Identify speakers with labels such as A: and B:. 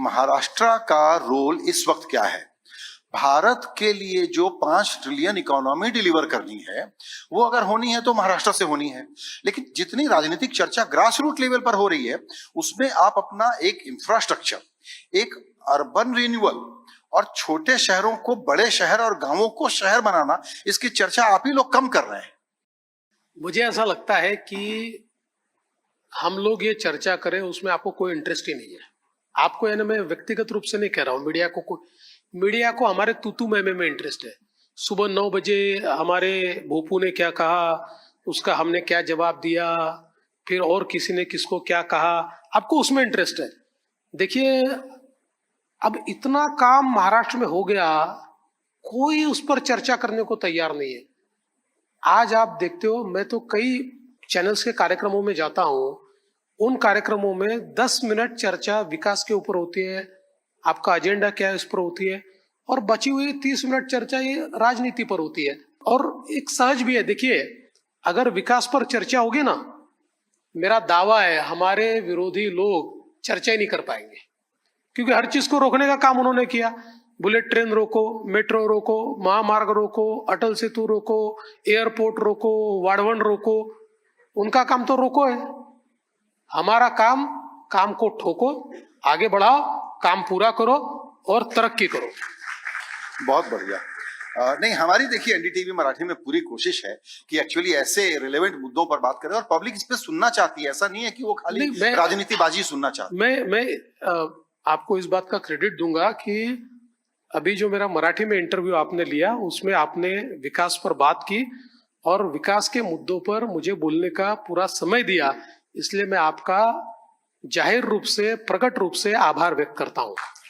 A: महाराष्ट्र का रोल इस वक्त क्या है? भारत के लिए जो पाँच ट्रिलियन इकोनॉमी डिलीवर करनी है, वो अगर होनी है तो महाराष्ट्र से होनी है। लेकिन जितनी राजनीतिक चर्चा ग्रास रूट लेवल पर हो रही है, उसमें आप अपना एक इंफ्रास्ट्रक्चर एक अर्बन रिन्यूअल और छोटे शहरों को बड़े शहर और गाँवों को शहर बनाना, इसकी चर्चा आप ही लोग कम कर रहे हैं।
B: मुझे ऐसा लगता है कि हम लोग ये चर्चा करें, उसमें आपको कोई इंटरेस्ट ही नहीं है। आपको यानी मैं व्यक्तिगत रूप से नहीं कह रहा हूँ, मीडिया को मीडिया को हमारे तूतू मैमे में इंटरेस्ट है। सुबह नौ बजे हमारे भोपू ने क्या कहा, उसका हमने क्या जवाब दिया, फिर और किसी ने किसको क्या कहा, आपको उसमें इंटरेस्ट है। देखिए, अब इतना काम महाराष्ट्र में हो गया, कोई उस पर चर्चा करने को तैयार नहीं है। आज आप देखते हो, मैं तो कई चैनल्स के कार्यक्रमों में जाता हूँ उन कार्यक्रमों में 10 मिनट चर्चा विकास के ऊपर होती है, आपका एजेंडा क्या है उस पर होती है, और बची हुई 30 मिनट चर्चा ये राजनीति पर होती है। और एक सहज भी है, देखिए, अगर विकास पर चर्चा होगी ना, मेरा दावा है, हमारे विरोधी लोग चर्चा ही नहीं कर पाएँगे। क्योंकि हर चीज़ को रोकने का काम उन्होंने किया। बुलेट ट्रेन रोको, मेट्रो रोको, महामार्ग रोको, अटल सेतु रोको, एयरपोर्ट रोको वाड़वन रोको, उनका काम तो रोको है। हमारा काम काम को ठोको आगे बढ़ाओ काम पूरा करो और तरक्की करो।
A: बहुत बढ़िया। नहीं हमारी देखिए एनडीटीवी मराठी में पूरी कोशिश है कि एक्चुअली ऐसे रिलेवेंट मुद्दों पर बात करें और पब्लिक इस पे सुनना चाहती है। ऐसा नहीं है कि वो खाली
B: नहीं, मैं-
A: राजनीतिबाजी सुनना चाहती
B: मैं मैं आपको इस बात का क्रेडिट दूँगा कि अभी जो मेरा मराठी में इंटरव्यू आपने लिया उसमें आपने विकास पर बात की और विकास के मुद्दों पर मुझे बोलने का पूरा समय दिया। इसलिए मैं आपका ज़ाहिर रूप से प्रकट रूप से आभार व्यक्त करता हूँ।